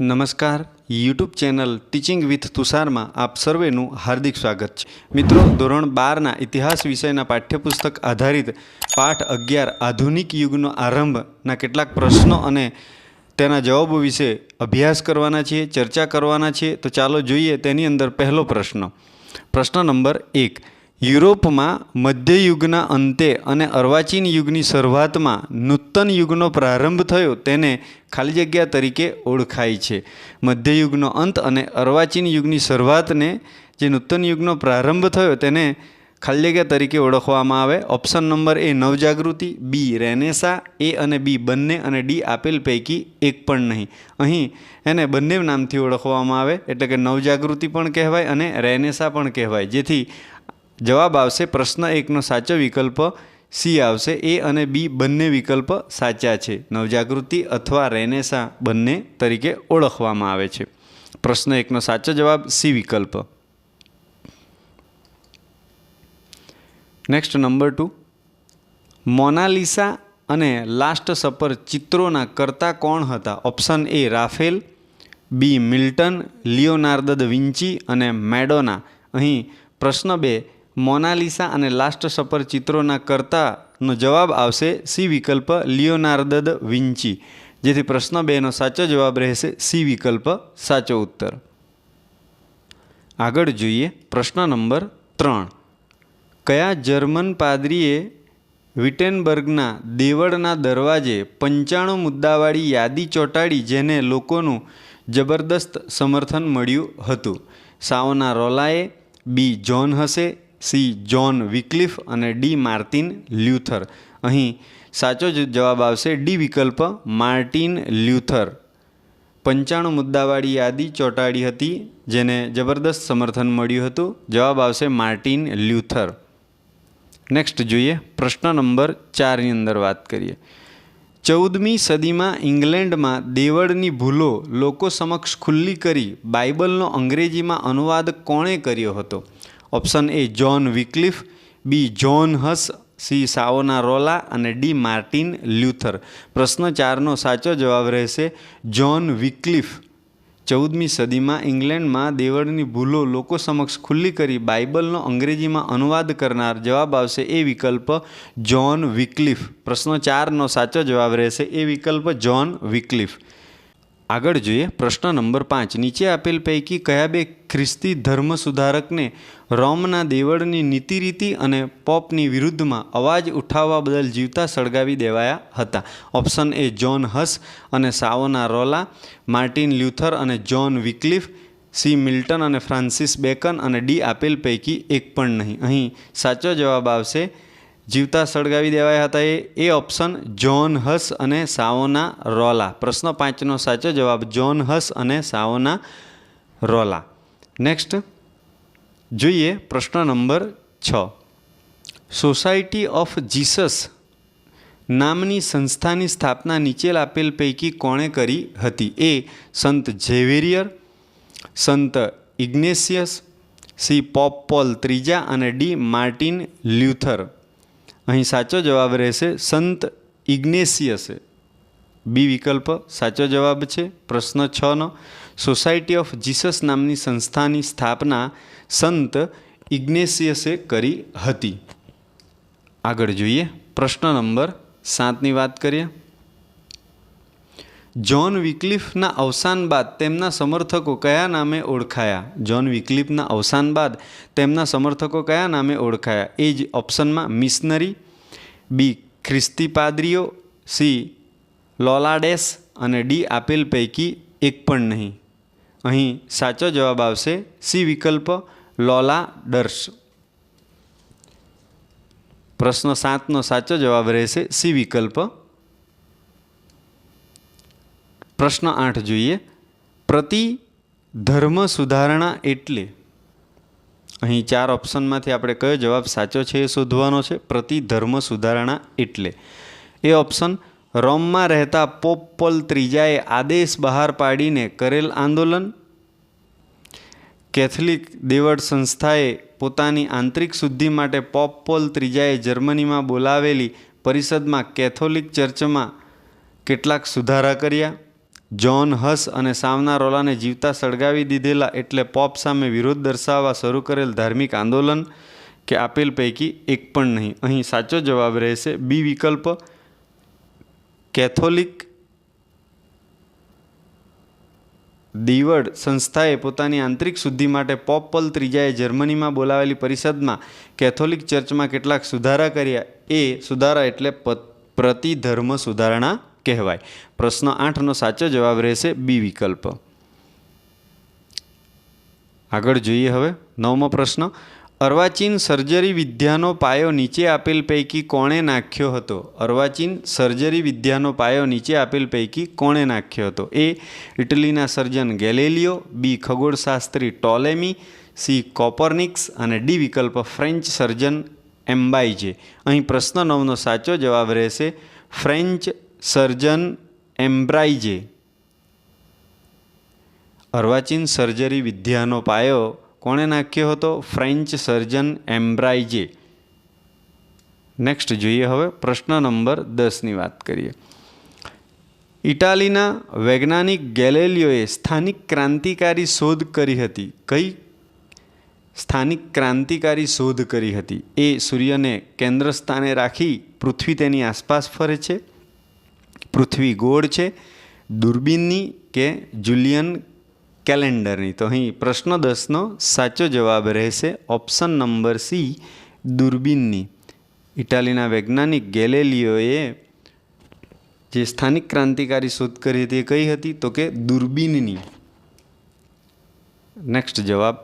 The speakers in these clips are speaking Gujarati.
નમસ્કાર. યુટ્યુબ ચેનલ ટીચિંગ વિથ તુષારમાં આપ સર્વેનું હાર્દિક સ્વાગત છે. મિત્રો, ધોરણ બારના ઇતિહાસ વિષયના પાઠ્યપુસ્તક આધારિત પાઠ અગિયાર આધુનિક યુગનો આરંભના કેટલાક પ્રશ્નો અને તેના જવાબો વિશે અભ્યાસ કરવાના છીએ, ચર્ચા કરવાના છીએ. તો ચાલો જોઈએ તેની અંદર પહેલો પ્રશ્ન. પ્રશ્ન નંબર એક. યુરોપમાં મધ્યયુગના અંતે અને અર્વાચીન યુગની શરૂઆતમાં નૂતન યુગનો પ્રારંભ થયો તેને ખાલી જગ્યા તરીકે ઓળખાય છે. મધ્યયુગનો અંત અને અર્વાચીન યુગની શરૂઆતને જે નૂતન યુગનો પ્રારંભ થયો તેને ખાલી જગ્યા તરીકે ઓળખવામાં આવે. ઓપ્શન નંબર એ નવજાગૃતિ, બી રેનેસા, એ અને બી બંને અને ડી આપેલ પૈકી એક પણ નહીં. અહીં એને બંને નામથી ઓળખવામાં આવે. એટલે કે નવજાગૃતિ પણ કહેવાય અને રેનેસા પણ કહેવાય. જેથી જવાબ આવશે પ્રશ્ન એકનો સાચો વિકલ્પ, સી આવશે એ અને બી બંને વિકલ્પ સાચા છે. નવજાગૃતિ અથવા રેનેસા બંને તરીકે ઓળખવામાં આવે છે. પ્રશ્ન એકનો સાચો જવાબ, સી વિકલ્પ. નેક્સ્ટ નંબર ટુ મોનાલિસા અને લાસ્ટ સપર ચિત્રોના કરતા કોણ હતા? Option A Raphael, B Milton, Leonardo da Vinci અને મેડોના. અહીં પ્રશ્ન બે મોનાલિસા અને લાસ્ટ સપર ચિત્રોના કરતાનો જવાબ આવશે સી વિકલ્પ લિયોનાર્દ વિન્ચી જેથી પ્રશ્ન બેનો સાચો જવાબ રહેશે સી વિકલ્પ સાચો ઉત્તર. આગળ જોઈએ પ્રશ્ન નંબર ત્રણ. કયા જર્મન પાદરીએ વિટેનબર્ગના દેવળના દરવાજે પંચાણું મુદ્દાવાળી યાદી ચોંટાડી જેને લોકોનું જબરદસ્ત સમર્થન મળ્યું હતું? સાઓના રોલાએ, બી જોન હસે સી જ્હોન વિકલિફ અને ડી માર્ટિન લ્યુથર. અહીં સાચો જવાબ આવશે ડી વિકલ્પ માર્ટિન લ્યુથર. પંચાણું મુદ્દાવાળી યાદી ચોંટાડી હતી, જેને જબરદસ્ત સમર્થન મળ્યું હતું. જવાબ આવશે માર્ટિન લ્યુથર. નેક્સ્ટ જોઈએ, પ્રશ્ન નંબર ચારની અંદર વાત કરીએ. ચૌદમી સદીમાં ઇંગ્લેન્ડમાં દેવળની ભૂલો લોકો સમક્ષ ખુલ્લી કરી બાઇબલનો અંગ્રેજીમાં અનુવાદ કોણે કર્યો હતો? Option A John Wycliffe B John Hus C Savonarola અને ડી માર્ટિન લ્યુથર પ્રશ્ન ચારનો સાચો જવાબ રહેશે જ્હોન વિકલિફ ચૌદમી સદીમાં ઇંગ્લેન્ડમાં દેવળની ભૂલો લોકો સમક્ષ ખુલ્લી કરી બાઇબલનો અંગ્રેજીમાં અનુવાદ કરનાર જવાબ આવશે એ વિકલ્પ જ્હોન વિકલિફ પ્રશ્ન ચારનો સાચો જવાબ રહેશે એ વિકલ્પ જ્હોન વિકલિફ આગળ જોઈએ, પ્રશ્ન નંબર પાંચ. નીચે આપેલ પૈકી કયા બે ખ્રિસ્તી ધર્મ સુધારકને રોમના દેવળની નીતિરીતિ અને પોપની વિરુદ્ધમાં અવાજ ઉઠાવવા બદલ જીવતા સળગાવી દેવાયા હતા. ઓપ્શન એ જ્હોન હસ અને સાવોના રોલા, માર્ટિન લ્યુથર અને જ્હોન વિકલિફ, સી મિલ્ટન અને ફ્રાન્સિસ બેકન અને ડી આપેલ પૈકી એક પણ નહીં. અહીં સાચો જવાબ આવશે, જીવતા સળગાવી દેવાયા હતા એ એ ઓપ્શન જ્હોન હસ અને સાવોના રોલા. પ્રશ્ન પાંચનો સાચો જવાબ જ્હોન હસ અને સાવોના રોલા. નેક્સ્ટ. જોઈએ પ્રશ્ન નંબર છ. સોસાયટી ઓફ જીસસ નામની સંસ્થાની સ્થાપના નીચે આપેલ પૈકી કોણે કરી હતી? એ સંત ઝેવેરિયર સંત ઇગ્નેશિયસ સી. પોપ પોલ ત્રીજા અને ડી. Martin Luther. અહીં સાચો જવાબ રહેશે સંત ઇગ્નેશિયસે બી વિકલ્પ સાચો જવાબ છે, પ્રશ્ન છનો. સોસાયટી ઓફ જીસસ નામની સંસ્થાની સ્થાપના સંત ઇગ્નેશિયસે કરી હતી. આગળ જોઈએ. પ્રશ્ન નંબર સાતની વાત કરીએ. જ્હોન વિક્લિફના અવસાન બાદ તેમના સમર્થકો કયા નામે ઓળખાયા? જ્હોન વિક્લિફના અવસાન બાદ તેમના સમર્થકો કયા નામે ઓળખાયા? એ જ ઓપ્શનમાં મિશનરી, બી ખ્રિસ્તી પાદરીઓ, સી લોલાડેસ અને ડી આપેલ પૈકી એક પણ નહીં. અહીં સાચો જવાબ આવશે સી વિકલ્પ લોલા ડર્સ. પ્રશ્ન સાતનો સાચો જવાબ રહેશે સી વિકલ્પ. પ્રશ્ન આઠ જોઈએ. પ્રતિ ધર્મ સુધારણા એટલે? અહીં ચાર ઓપ્શનમાંથી આપણે કયો જવાબ સાચો છે એ શોધવાનો છે. પ્રતિ ધર્મ સુધારણા એટલે. એ ઓપ્શન રોમમાં રહેતા પોપ પોલ ત્રીજાએ આદેશ બહાર પાડીને કરેલ આંદોલન? કેથલિક દેવળ સંસ્થાએ પોતાની આંતરિક શુદ્ધિ માટે પોપ પોલ ત્રીજાએ જર્મનીમાં બોલાવેલી પરિષદમાં કેથોલિક ચર્ચમાં કેટલાક સુધારા કર્યા? જ્હોન હસ અને સાવનારોલાને જીવતા સળગાવી દીધેલા એટલે પોપ સામે વિરોધ દર્શાવવા શરૂ કરેલ ધાર્મિક આંદોલન કે આપેલ પૈકી એક પણ નહીં. અહીં સાચો જવાબ રહેશે બી વિકલ્પ કેથોલિક દીવડ સંસ્થાએ પોતાની આંતરિક શુદ્ધિ માટે પોપ ત્રીજાએ જર્મનીમાં બોલાવેલી પરિષદમાં કેથોલિક ચર્ચમાં કેટલાક સુધારા કર્યા. એ સુધારા એટલે પ્રતિધર્મ સુધારણા કહેવાય. પ્રશ્ન આઠનો સાચો જવાબ રહેશે બી વિકલ્પ. આગળ જોઈએ હવે નવમો પ્રશ્ન. અર્વાચીન સર્જરી વિદ્યાનો પાયો નીચે આપેલ પૈકી કોણે નાખ્યો હતો? અર્વાચીન સર્જરી વિદ્યાનો પાયો નીચે આપેલ પૈકી કોણે નાખ્યો હતો? એ ઇટલીના સર્જન ગેલેલિયો, બી ખગોળશાસ્ત્રી ટોલેમી, સી કોપરનિક્સ અને ડી વિકલ્પ ફ્રેન્ચ સર્જન એમ્બાઇજે. અહીં પ્રશ્ન નવનો સાચો જવાબ રહેશે, ફ્રેન્ચ સર્જન એમ્બ્રાઇજે અર્વાચીન સર્જરી વિદ્યાનો પાયો કોણે નાખ્યો હતો? ફ્રેન્ચ સર્જન એમ્બ્રાઇજે નેક્સ્ટ જોઈએ હવે પ્રશ્ન નંબર દસની વાત કરીએ. ઇટાલીના વૈજ્ઞાનિક ગેલેલિયોએ સ્થાનિક ક્રાંતિકારી શોધ કરી હતી. કઈ? સ્થાનિક ક્રાંતિકારી શોધ કરી હતી. એ સૂર્યને કેન્દ્ર સ્થાને રાખી પૃથ્વી તેની આસપાસ ફરે છે. પૃથ્વી ગોળ છે. દૂરબીનની કે જુલિયન કેલેન્ડરની. તો અહીં પ્રશ્ન દસનો, સાચો જવાબ રહેશે ઓપ્શન નંબર સી, દૂરબીનની. ઇટાલીના વૈજ્ઞાનિક ગેલેલિયોએ જે સ્થાનિક ક્રાંતિકારી શોધ કરી હતી એ કઈ હતી? તો કે દૂરબીનની. નેક્સ્ટ જવાબ.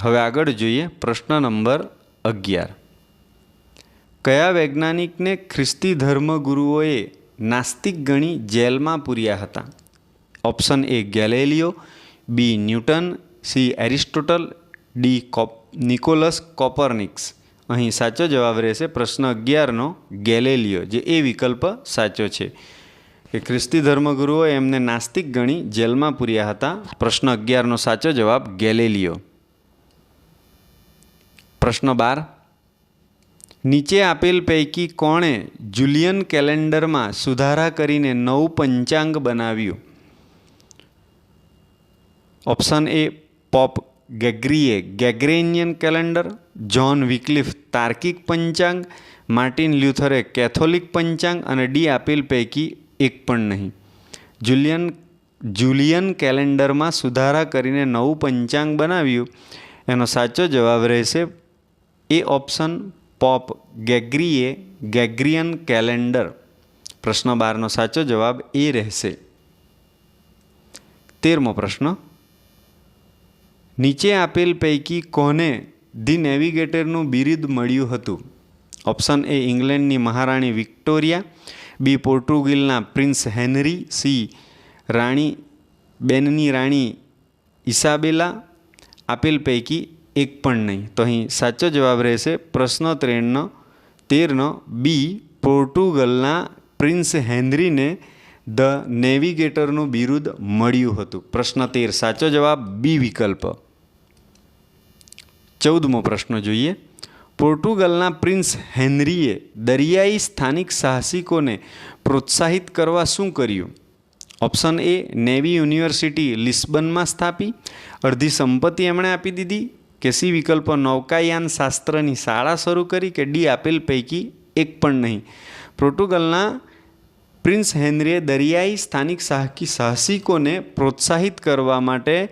હવે આગળ જોઈએ પ્રશ્ન નંબર અગિયાર. કયા વૈજ્ઞાનિકને ખ્રિસ્તી ધર્મગુરુઓએ નાસ્તિક ગણી જેલમાં પૂર્યા હતા? Option A Galileo, B Newton, C Aristotle, D Cop, Nicolaus Copernicus. અહીં સાચો જવાબ રહેશે પ્રશ્ન અગિયારનો ગેલેલિયો, જે એ વિકલ્પ સાચો છે. કે ખ્રિસ્તી ધર્મગુરુઓ એમને નાસ્તિક ગણી જેલમાં પૂર્યા હતા? પ્રશ્ન અગિયારનો સાચો જવાબ ગેલેલિયો. પ્રશ્ન બાર. નીચે આપેલ પૈકી કોણે જુલિયન કેલેન્ડરમાં સુધારા કરીને નવું પંચાંગ બનાવ્યું? ઓપ્શન એ પોપ ગેગ્રીએ ગેગ્રેનિયન કેલેન્ડર જ્હોન વિકલિફ તાર્કિક પંચાંગ માર્ટિન લ્યુથરે કેથોલિક પંચાંગ અને ડી આપેલ પૈકી એક પણ નહીં. જુલિયન જુલિયન કેલેન્ડરમાં સુધારા કરીને નવું પંચાંગ બનાવ્યું. એનો સાચો જવાબ રહેશે એ ઓપ્શન પોપ ગેગ્રીએ ગેગ્રિયન કેલેન્ડર પ્રશ્ન બારનો સાચો જવાબ એ રહેશે. તેરમો પ્રશ્ન નીચે આપેલ પૈકી કોને ધી નેવિગેટરનું બિરુદ મળ્યું હતું? ઓપ્શન એ ઇંગ્લેન્ડની મહારાણી વિક્ટોરિયા, બી પોર્ટુગલના પ્રિન્સ હેનરી, સી રાણી, બેનની રાણી ઇસાબેલા, આપેલ પૈકી એક પણ નહીં. તો અહીં સાચો જવાબ રહેશે પ્રશ્ન ત્રેણનો, તેરનો, બી પોર્ટુગલના પ્રિન્સ હેનરીને ધ નેવિગેટરનું બિરુદ મળ્યું હતું. પ્રશ્ન તેર, સાચો જવાબ, બી વિકલ્પ. ચૌદમો પ્રશ્ન જોઈએ. પોર્ટુગલના પ્રિન્સ હેનરીએ દરિયાઈ સ્થાનિક સાહસિકોને પ્રોત્સાહિત કરવા શું કર્યું? ઓપ્શન એ, નેવી યુનિવર્સિટી લિસ્બનમાં સ્થાપી. અડધી સંપત્તિ એમણે આપી દીધી કે સી વિકલ્પ નૌકાયાન શાસ્ત્રની શાળા શરૂ કરી કે ડી આપેલ પૈકી એક પણ નહીં. પોર્ટુગલના પ્રિન્સ હેનરીએ દરિયાઈ સ્થાનિક સાહકી સાહસિકોને પ્રોત્સાહિત કરવા માટે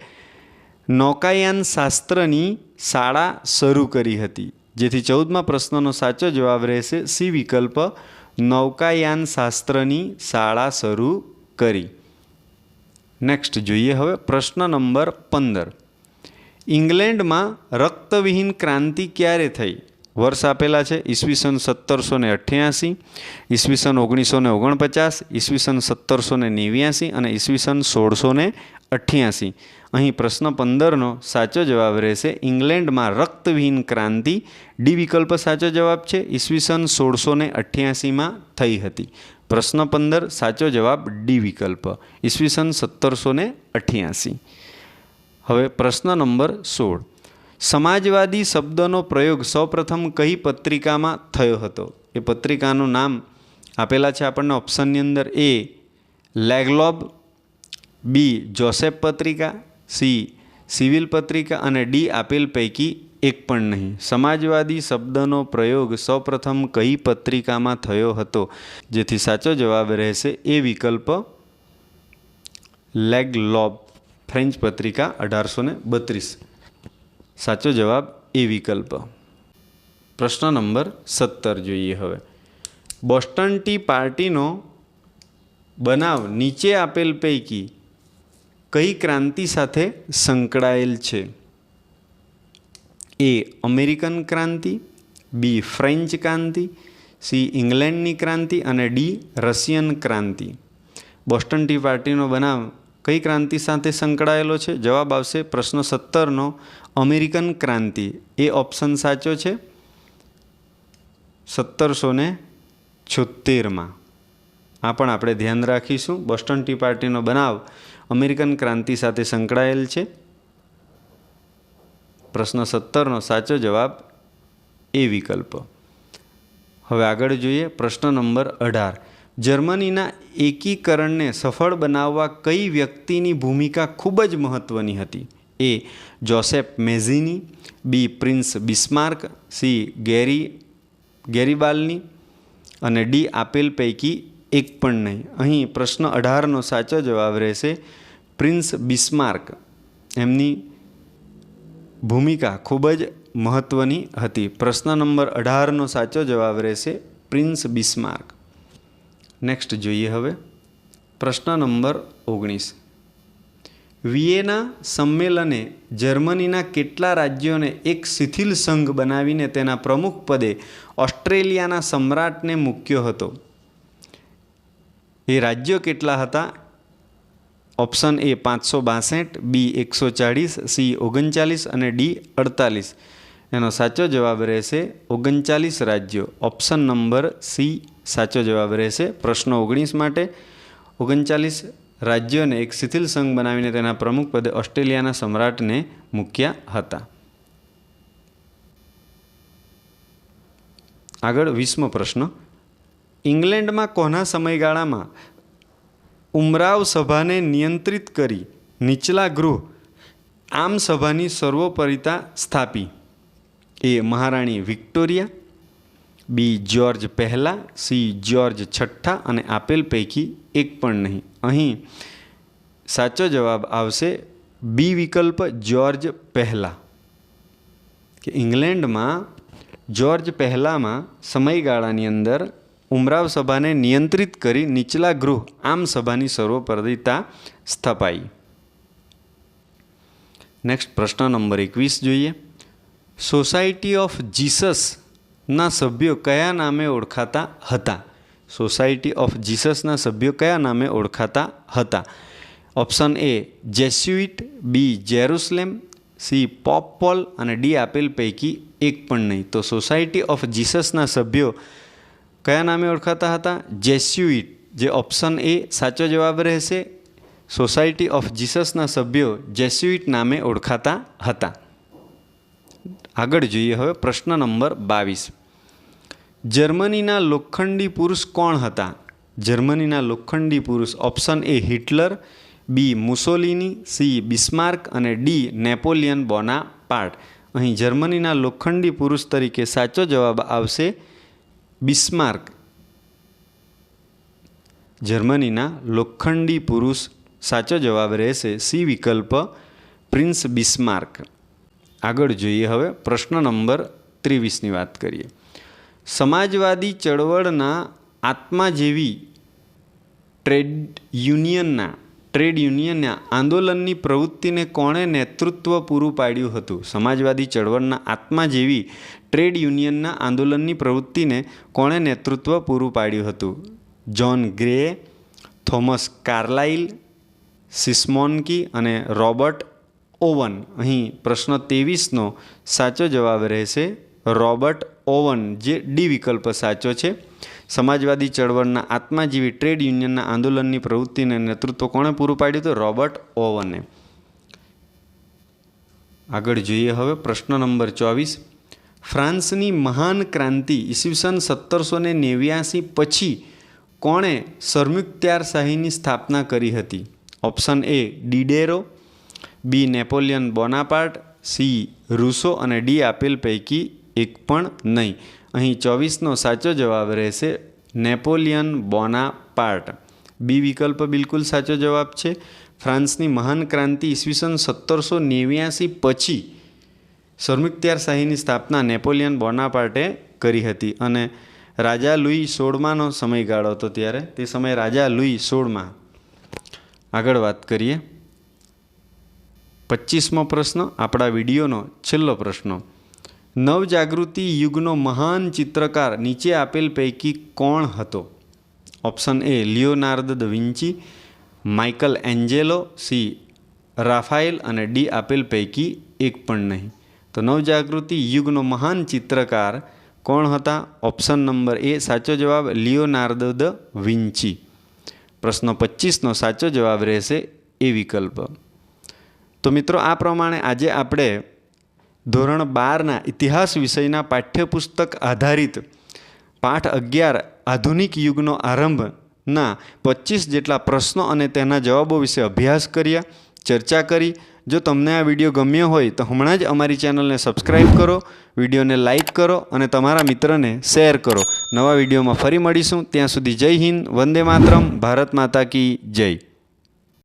નૌકાયાન શાસ્ત્રની શાળા શરૂ કરી હતી, જેથી ચૌદમા પ્રશ્નનો સાચો જવાબ રહેશે સી વિકલ્પ નૌકાયાન શાસ્ત્રની શાળા શરૂ કરી. નેક્સ્ટ જોઈએ હવે પ્રશ્ન નંબર પંદર. ઇંગ્લેન્ડમાં રક્તવિહીન ક્રાંતિ ક્યારે થઈ? વર્ષ આપેલા છે ઈસવીસન સત્તરસો ને અઠ્યાસી, ઈસવીસન ઓગણીસો ને ઓગણપચાસ, ઈસવીસન સત્તરસો ને નેવ્યાસી અને ઈસવીસન સોળસો ને અઠ્યાસી. અહીં પ્રશ્ન પંદરનો સાચો જવાબ રહેશે. ઇંગ્લેન્ડમાં રક્તવિહીન ક્રાંતિ ડી વિકલ્પ સાચો જવાબ છે. ઈસવીસન સોળસો ને અઠ્યાસીમાં થઈ હતી. પ્રશ્ન પંદર સાચો જવાબ ડી વિકલ્પ. ઈસવીસન સત્તરસો ને અઠ્યાસી. હવે પ્રશ્ન નંબર સોળ. સમાજવાદી શબ્દનો પ્રયોગ સૌપ્રથમ કઈ પત્રિકામાં થયો હતો? એ પત્રિકાનું નામ આપેલા છે આપણને ઓપ્શનની અંદર એ, લેગલોબ બી, જોસેફ પત્રિકા, સી, સિવિલ પત્રિકા અને ડી, આપેલ પૈકી એક પણ નહીં. સમાજવાદી શબ્દનો પ્રયોગ સૌપ્રથમ કઈ પત્રિકામાં થયો હતો? જેથી સાચો જવાબ રહેશે એ વિકલ્પ લેગ લોબ ફ્રેન્ચ પત્રિકા અઢારસો ને બત્રીસ. સાચો જવાબ એ વિકલ્પ. પ્રશ્ન નંબર સત્તર જોઈએ હવે. બોસ્ટન ટી પાર્ટીનો બનાવ નીચે આપેલ પૈકી કઈ ક્રાંતિ સાથે સંકળાયેલ છે? એ અમેરિકન ક્રાંતિ, બી ફ્રેન્ચ ક્રાંતિ, સી ઇંગ્લેન્ડની ક્રાંતિ અને ડી રશિયન ક્રાંતિ. બોસ્ટન ટી પાર્ટીનો બનાવ કઈ ક્રાંતિ સાથે સંકળાયેલો છે? જવાબ આવશે પ્રશ્ન સત્તરનો, અમેરિકન ક્રાંતિ. એ ઓપ્શન સાચો છે સત્તરસો ને છોતેરમાં આ પણ આપણે ધ્યાન રાખીશું. બોસ્ટન ટી પાર્ટીનો બનાવ અમેરિકન ક્રાંતિ સાથે સંકળાયેલ છે? પ્રશ્ન સત્તરનો સાચો જવાબ, એ વિકલ્પ. હવે આગળ જોઈએ પ્રશ્ન નંબર અઢાર. જર્મનીના એકીકરણને સફળ બનાવવા કઈ વ્યક્તિની ભૂમિકા ખૂબ જ મહત્ત્વની હતી? A Joseph Mazzini, B Prince Bismarck, C ગેરી ગેરીબાલની અને ડી આપેલ પૈકી એક પણ નહીં. અહીં પ્રશ્ન અઢારનો સાચો જવાબ રહેશે, પ્રિન્સ બિસ્માર્ક એમની ભૂમિકા ખૂબ જ મહત્ત્વની હતી. પ્રશ્ન નંબર અઢારનો સાચો જવાબ રહેશે, પ્રિન્સ બિસ્માર્ક. નેક્સ્ટ જોઈએ હવે. પ્રશ્ન નંબર ઓગણીસ. વિયેના સંમેલને જર્મનીના કેટલા રાજ્યોને એક શિથિલ સંઘ બનાવીને તેના પ્રમુખ પદે ઓસ્ટ્રેલિયાના સમ્રાટને મૂક્યો હતો? એ રાજ્યો કેટલા હતા? ઓપ્શન એ પાંચસો બાસઠ બી એકસો ચાળીસ સી ઓગણચાલીસ અને ડી અડતાલીસ. એનો સાચો જવાબ રહેશે ઓગણચાલીસ રાજ્યો. ઓપ્શન નંબર સી સાચો જવાબ રહેશે પ્રશ્ન ઓગણીસ માટે. ઓગણચાલીસ રાજ્યોને એક શિથિલ સંઘ બનાવીને તેના પ્રમુખ પદે ઓસ્ટ્રેલિયાના સમ્રાટને મૂક્યા હતા. આગળ વીસમો પ્રશ્ન. ઇંગ્લેન્ડમાં કોના સમયગાળામાં ઉમરાવ સભાને નિયંત્રિત કરી નીચલા ગૃહ આમ સભાની સર્વોપરિતા સ્થાપી? એ મહારાણી વિક્ટોરિયા, બી જ્યોર્જ પહેલા, સી જ્યોર્જ છઠ્ઠા અને આપેલ પૈકી એક પણ નહીં. અહીં સાચો જવાબ આવશે બી વિકલ્પ જ્યોર્જ પહેલા. કે ઇંગ્લેન્ડમાં જ્યોર્જ પહેલામાં સમયગાળાની અંદર ઉમરાવ સભાને નિયંત્રિત કરી નીચલા ગૃહ આમ સભાની સર્વપરિતા સ્થપાઈ. નેક્સ્ટ પ્રશ્ન નંબર એકવીસ જોઈએ. સોસાયટી ઓફ જીસસના સભ્યો કયા નામે ઓળખાતા હતા? સોસાયટી ઓફ જીસસના સભ્યો કયા નામે ઓળખાતા હતા? Option A Jesuit B Jerusalem C Pope Paul અને ડી આપેલ પૈકી એક પણ નહીં. તો સોસાયટી ઓફ જીસસના સભ્યો કયા નામે ઓળખાતા હતા? જેસ્યુઇટ. જે ઓપ્શન એ સાચો જવાબ રહેશે. સોસાયટી ઓફ જીસસના સભ્યો જેસ્યુઇટ નામે ઓળખાતા હતા. આગળ જોઈએ હવે પ્રશ્ન નંબર બાવીસ. જર્મનીના લોખંડી પુરુષ કોણ હતા? જર્મનીના લોખંડી પુરુષ option A Hitler, B Mussolini, C Bismarck અને ડી નેપોલિયન બોના પાર્ટ અહીં જર્મનીના લોખંડી પુરુષ તરીકે સાચો જવાબ આવશે બિસ્માર્ક, જર્મનીના લોખંડી પુરુષ, સાચો જવાબ રહેશે સી વિકલ્પ, પ્રિન્સ બિસ્માર્ક. આગળ જોઈએ હવે પ્રશ્ન નંબર ત્રેવીસની વાત કરીએ. સમાજવાદી ચળવળના આત્મા જેવી ટ્રેડ યુનિયનના ટ્રેડ યુનિયનના આંદોલનની પ્રવૃત્તિને કોણે નેતૃત્વ પૂરું પાડ્યું હતું? સમાજવાદી ચળવળના આત્મા જેવી ટ્રેડ યુનિયનના આંદોલનની પ્રવૃત્તિને કોણે નેતૃત્વ પૂરું પાડ્યું હતું? John Grey, Thomas Carlyle Sismondi અને રોબર્ટ ઓવન. અહીં પ્રશ્ન ત્રેવીસનો સાચો જવાબ રહેશે. રોબર્ટ ઓવન, જે ડી વિકલ્પ સાચો છે. સમાજવાદી ચળવળના આત્માજીવી ટ્રેડ યુનિયનના આંદોલનની પ્રવૃત્તિને નેતૃત્વ કોણે પૂરું પાડ્યું હતું? રોબર્ટ ઓવને. આગળ જોઈએ હવે પ્રશ્ન નંબર ચોવીસ. ફ્રાન્સની મહાન ક્રાંતિ ઈસવીસન સત્તરસો ને નેવ્યાસી પછી કોણે સરમુખત્યારશાહીની સ્થાપના કરી હતી? Option A Diderot, B Napoleon Bonaparte, C Rousseau અને ડી આપેલ પૈકી એક પણ નહીં. અહીં ચોવીસનો સાચો જવાબ રહેશે નેપોલિયન બોનાપાર્ટ. બી વિકલ્પ બિલકુલ સાચો જવાબ છે. ફ્રાન્સની મહાન ક્રાંતિ ઈસવીસન સત્તરસો નેવ્યાસી પછી સરમુખત્યારશાહીની સ્થાપના નેપોલિયન બોનાપાર્ટે કરી હતી અને રાજા લુઈ સોળમાનો સમયગાળો હતો ત્યારે. તે સમયે રાજા લુઈ સોળમા. આગળ વાત કરીએ. પચીસમો પ્રશ્ન, આપણા વિડીયોનો છેલ્લો પ્રશ્ન. નવજાગૃતિ યુગનો મહાન ચિત્રકાર નીચે આપેલ પૈકી કોણ હતો? Option A Leonardo da Vinci, Michelangelo, C, Raphael અને ડી આપેલ પૈકી એક પણ નહીં. તો નવજાગૃતિ યુગનો મહાન ચિત્રકાર કોણ હતા? ઓપ્શન નંબર એ સાચો જવાબ લિયોનાર્દ દ વિન્ચી. પ્રશ્ન પચીસનો સાચો જવાબ રહેશે એ વિકલ્પ. તો મિત્રો, આ પ્રમાણે આજે આપણે ધોરણ બારના ઇતિહાસ વિષયના પાઠ્યપુસ્તક આધારિત પાઠ અગિયાર આધુનિક યુગનો આરંભના પચીસ જેટલા પ્રશ્નો અને તેના જવાબો વિશે અભ્યાસ કર્યા, ચર્ચા કરી. જો તમને આ વીડિયો ગમ્યો હોય તો હમણાં જ અમારી ચેનલને સબસ્ક્રાઈબ કરો, વિડીયોને લાઈક કરો અને તમારા મિત્રને શેર કરો. નવા વિડીયોમાં ફરી મળીશું. ત્યાં સુધી જય હિન્દ, વંદે માતરમ, ભારત માતા કી જય.